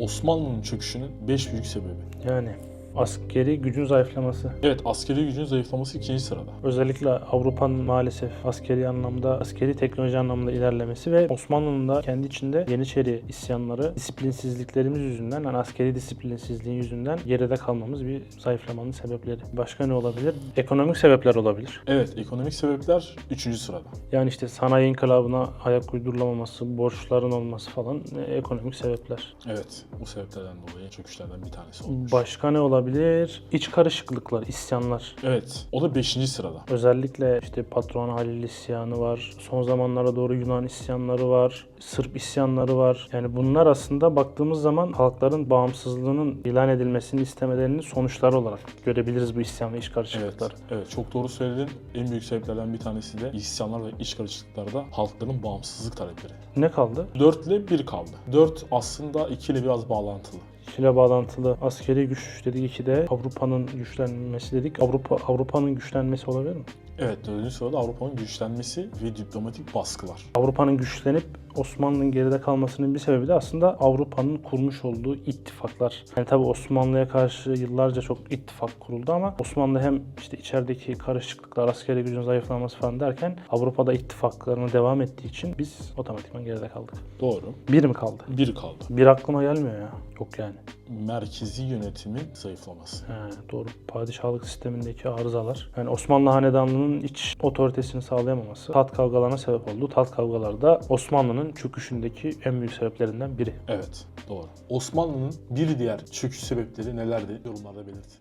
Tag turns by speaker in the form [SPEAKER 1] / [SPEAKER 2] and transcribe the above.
[SPEAKER 1] Osmanlı'nın çöküşünün 5 büyük sebebi.
[SPEAKER 2] Yani askeri gücün zayıflaması.
[SPEAKER 1] Evet askeri gücün zayıflaması ikinci sırada.
[SPEAKER 2] Özellikle Avrupa'nın maalesef askeri anlamda, askeri teknoloji anlamında ilerlemesi ve Osmanlı'nın da kendi içinde Yeniçeri isyanları, disiplinsizliklerimiz yüzünden, yani askeri disiplinsizliğin yüzünden geride kalmamız bir zayıflamanın sebepleri. Başka ne olabilir? Ekonomik sebepler olabilir.
[SPEAKER 1] Evet ekonomik sebepler 3. sırada.
[SPEAKER 2] Yani işte sanayi inkılabına ayak uydurulamaması, borçların olması falan e, ekonomik sebepler.
[SPEAKER 1] Evet bu sebeplerden dolayı çöküşlerden bir tanesi olmuş.
[SPEAKER 2] Başka ne olabilir? İç karışıklıklar, isyanlar.
[SPEAKER 1] Evet o da 5. sırada.
[SPEAKER 2] Özellikle işte patron Halil isyanı var. Son zamanlara doğru Yunan isyanları var. Sırp isyanları var. Yani bunlar aslında baktığımız zaman halkların bağımsızlığının ilan edilmesini istemelerinin sonuçları olarak görebiliriz bu isyan ve iç
[SPEAKER 1] Evet,
[SPEAKER 2] karışıklıkları.
[SPEAKER 1] evet çok doğru söyledin. En büyük sebeplerden bir tanesi de isyanlar ve iç karışıklıklarda halkların bağımsızlık talepleri.
[SPEAKER 2] Ne kaldı?
[SPEAKER 1] 4 ile 1 kaldı. 4 aslında 2 ile biraz bağlantılı.
[SPEAKER 2] İle bağlantılı askeri güç dedik iki de Avrupa'nın güçlenmesi dedik. Avrupa Avrupa'nın güçlenmesi olabilir mi?
[SPEAKER 1] Evet dördüncü sırada Avrupa'nın güçlenmesi ve diplomatik baskılar.
[SPEAKER 2] Avrupa'nın güçlenip Osmanlı'nın geride kalmasının bir sebebi de aslında Avrupa'nın kurmuş olduğu ittifaklar. Yani tabi Osmanlı'ya karşı yıllarca çok ittifak kuruldu ama Osmanlı hem işte içerideki karışıklıklar, askeri gücün zayıflaması falan derken Avrupa'da ittifaklarına devam ettiği için biz otomatikman geride kaldık.
[SPEAKER 1] Doğru.
[SPEAKER 2] Bir mi kaldı?
[SPEAKER 1] 1 kaldı.
[SPEAKER 2] Bir aklıma gelmiyor ya. Yok yani.
[SPEAKER 1] Merkezi yönetimin zayıflaması.
[SPEAKER 2] He, doğru. Padişahlık sistemindeki arızalar. Yani Osmanlı Hanedanlığı'nın iç otoritesini sağlayamaması tat kavgalarına sebep oldu. Tat kavgaları da Osmanlı'nın çöküşündeki en büyük sebeplerinden biri.
[SPEAKER 1] Evet doğru. Osmanlı'nın bir diğer çöküş sebepleri nelerdi? Yorumlarda belirtin.